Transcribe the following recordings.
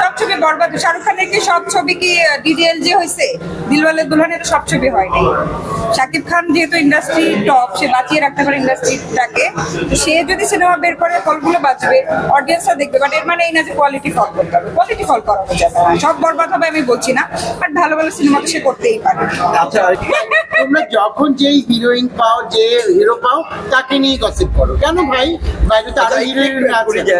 সব ছবি বরবাদ। শাহরুখ খানের কি সব ছবি কি ডিডিএল যে হয়েছে দিলওয়ালে দুলহানের সব ছবি হয়নি শাকিব খান যেহেতু ইন্ডাস্ট্রি টপ সে বাঁচিয়ে রাখতে পারে ইন্ডাস্ট্রিটাকে সে যদি সিনেমা বের করে ফলগুলো বাঁচবে অডিয়েন্সরা দেখবে। বাট এর মানে এই না যে কোয়ালিটি ফল করতে হবে। কোয়ালিটি ফল করানো যাবে সব বরবাদ হবে আমি বলছি না বাট ভালো ভালো সিনেমা তো সে করতেই পারে। আচ্ছা তোমরা যখন যেই হিরোইন পাও যে হিরো পাও তাকে নিয়ে গসিপ করো। কেন ভাই? বাইরে তো আরও হিরোইন করি আছে।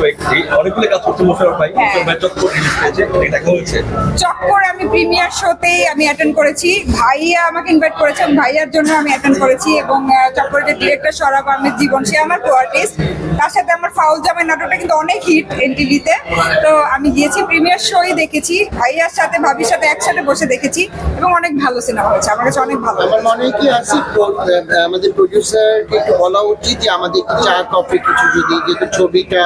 কয়েকটি। অনেকগুলো কাজ করছেন মোশারফ ভাই হ্যাঁ। মোশারফ ভাই চক্কর রিলিজ পেয়েছে এটা দেখা হয়েছে। চক্কর আমি প্রিমিয়ার শোতে আমি অ্যাটেন্ড করেছি। ভাইয়া আমাকে ইনভাইট করেছেন ভাইয়ার জন্য আমি অ্যাটেন্ড করেছি এবং চক্করের ডিরেক্টর সরাব আহমেদ জীবন সে আমার কো আর্টিস্ট তার সাথে আমার ফাউল জামের নাটকটা কিন্তু অনেক হিট এনটিভিতে তো আমি গিয়েছি প্রিমিয়ার শোই দেখেছি ভাইয়ার সাথে ভাবির সাথে একসাথে বসে দেখেছি এবং অনেক ভালো সিনেমা হয়েছে আমার কাছে অনেক ভালো আমার মনে কি আছে আমাদের প্রডিউসারকে একটু বলা উচিত যে আমাদের চা কফি কিছু যদি যেহেতু ছবিটা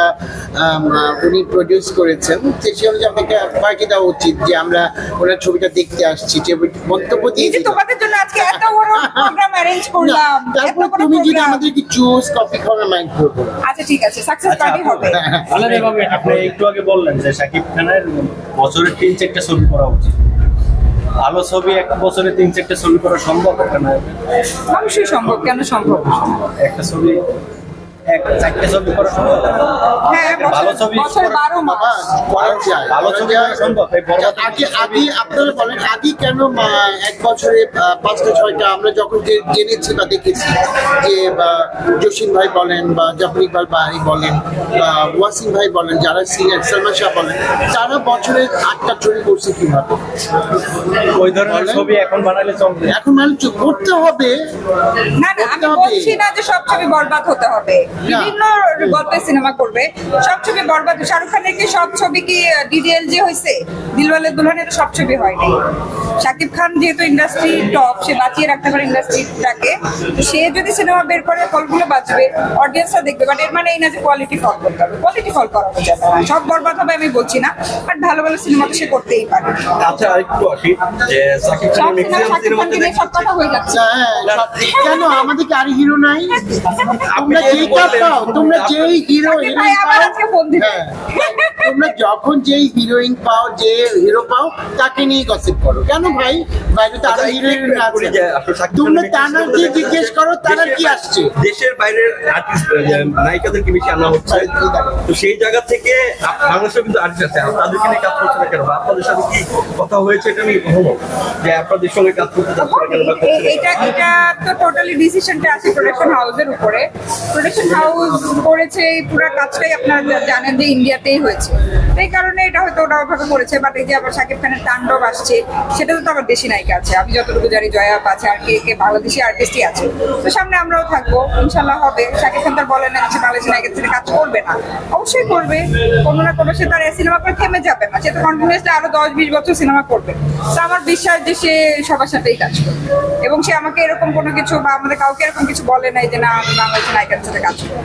উনি প্রডিউস করেছেন তো সে অনুযায়ী আমাকে পার্টি দেওয়া উচিত যে আমরা ওনার ছবিটা দেখতে আসছি যে মন্তব্য দিয়ে। তোমাদের জন্য আজকে এত বড় প্রোগ্রাম অ্যারেঞ্জ করলাম তারপর তুমি যদি program। আমাদেরকে জুস কফি খাওয়ার মাইন্ড করব আচ্ছা ঠিক আছে সাকসেস পার্টি হবে। আলাদাভাবে আপনি একটু আগে বললেন যে সাকিব খানের বছরে তিন চারটা ছবি করা উচিত। ভালো ছবি এক বছরে তিন চারটা ছবি করা সম্ভব কেন অবশ্যই সম্ভব কেন সম্ভব? একটা ছবি এক চারটে ছবি করা সম্ভব? হ্যাঁ ভালো ছবি বছর বারো বাবা মাস। করা যায় ভালো ছবি সম্ভব? আগে আগে আপনারা বলেন আগে কেন এক বছরে পাঁচটা ছয়টা আমরা যখন জেনেছি বা দেখেছি যে বা, জসিম ভাই বলেন বা জাফর ইকবাল ভাই বলেন বা ওয়াসিম ভাই বলেন যারা সিনিয়র সালমান শাহ বলেন তারা বছরে আটটা ছবি করছে কীভাবে? ওই ধরনের ছবি এখন বানালে চলবে। এখন মানে করতে হবে। না না আমি বলছি না যে সব ছবি বরবাদ হতে হবে। বিভিন্ন গল্পের সিনেমা করবে। সব ছবি বরবাদ শাহরুখ খানের কি সব ছবি কি ডিডিএল যে হয়েছে দিলওয়ালে দুলহানের সব ছবি হয়নি শাকিব খান যেহেতু ইন্ডাস্ট্রি টপ সে বাঁচিয়ে রাখতে পারে ইন্ডাস্ট্রিটাকে সে যদি সিনেমা বের করে ফলগুলো বাঁচবে অডিয়েন্সরা দেখবে। বাট এর মানে এই না যে কোয়ালিটি ফল করতে হবে। কোয়ালিটি ফল করানো যাবে না সব বরবাদ হবে আমি বলছি না। বাট ভালো ভালো সিনেমা তো সে করতেই পারে। আচ্ছা আরেকটু আসি। যে শাকিব সিনেমাতে সব কথা হয়ে যাচ্ছে। হ্যাঁ, কেন? আমাদের কি আর হিরো নাই? তোমরা তোমরা যেই হিরো হিরোইন তোমরা যখন যেই হিরোইন পাও যে হিরো পাও তাকে নিয়ে গসিপ করো। কেন ভাই? বাইরে তো আরও আচ্ছা, হিরোইন আছে। তোমরা ম্যাক্সিমাম যে জিজ্ঞেস করো তারা কি আসছে? দেশের বাইরের আর্টিস্ট নায়িকাদেরকে বেশি আনা হচ্ছে। তো সেই জায়গা থেকে বাংলাদেশে কিন্তু আর্টিস্ট আছে। তাদেরকে নিয়ে কাজ করছে না কেন? বা আপনাদের সাথে কি কথা হয়েছে? এটা নিয়ে কখনো যে আপনাদের সঙ্গে কাজ করতে যাচ্ছে না কেন বা এটা এটা তো টোটালি ডিসিশনটা আছে প্রোডাকশন হাউসের উপরে। প্রোডাকশন হাউস করেছে এই পুরো কাজটাই আপনারা জানেন যে ইন্ডিয়াতেই হয়েছে। এই কারণে এটা হয়তো ওটা ওভাবে করেছে বাট এই যে আবার শাকিব খানের তাণ্ডব আসছে সেটা তো আমার দেশি নায়িকা আছে। আমি যতটুকু জানি জয়া আপ আছে, আর কে কে বাংলাদেশি আর্টিস্টই আছে। তো সামনে আমরাও থাকব ইনশাল্লাহ হবে। শাকিব খান তার বলে না যে বাংলাদেশি নায়িকা সাথে কাজ করবে না। অবশ্যই করবে। কোনো না কোনো সে তার সিনেমা করে থেমে যাবে না। সে তো কন্টিনিউসলি আরও দশ বিশ বছর সিনেমা করবে। আমার বিশ্বাস যে সে সবার সাথেই কাজ করবে এবং সে আমাকে এরকম কোনো কিছু বা আমাদের কাউকে এরকম কিছু বলে নাই যে না আমি বাংলাদেশি নায়িকার সাথে কাজ করব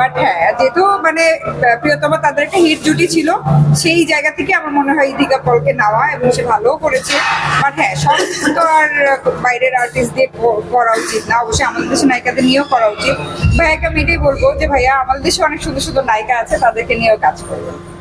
বাট হ্যাঁ যেহেতু মানে প্রিয়তমা তাদের একটা হিট জুটি ছিল, সেই জায়গা থেকে আমার মনে হয় দীঘা পলকে নেওয়া এবং সে ভালোও করেছে। বাট হ্যাঁ সব তো আর বাইরের আর্টিস্ট দিয়ে করা উচিত না। অবশ্যই আমাদের দেশের নায়িকাদের নিয়েও করা উচিত। ভাইয়াকে আমি এটাই বলব যে, ভাইয়া, আমাদের দেশে অনেক সুন্দর সুন্দর নায়িকা আছে, তাদেরকে নিয়েও কাজ করব।